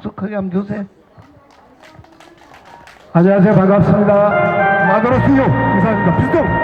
크게 한번 주세요. 안녕하세요. 반갑습니다. 마더러스요. 감사합니다. 비스동.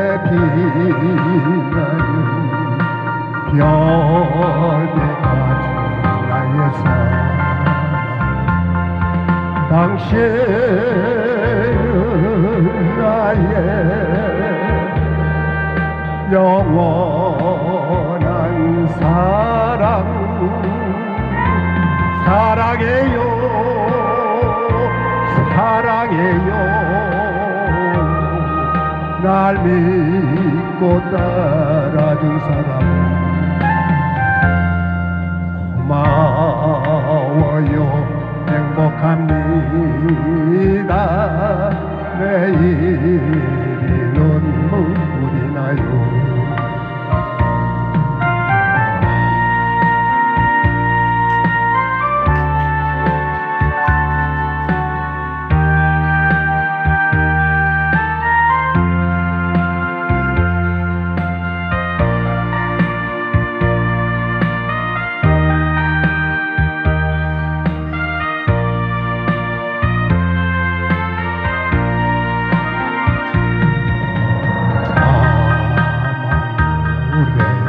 빛나는 같은 나의 사랑 당신은 나의 영원한 사랑 사랑해요 날 믿고 따라준 사람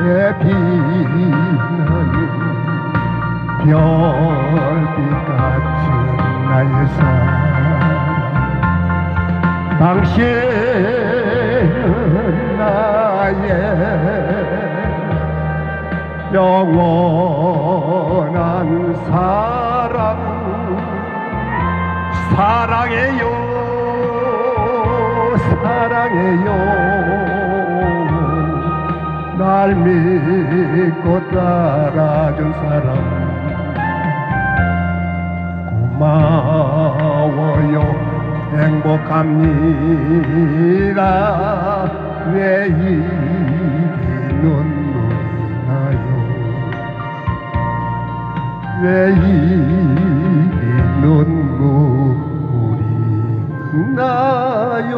하늘에 빛나는 별빛 같은 나의 사랑 당신은 나의 영원한 사랑 사랑해요 사랑해요 날 믿고 따라준 사람. 고마워요 행복합니다. 내일이 눈물이 나요? 내일이 눈물이 나요?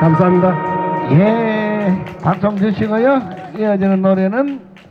감사합니다 예, 한번 주시고요. 이어지는 노래는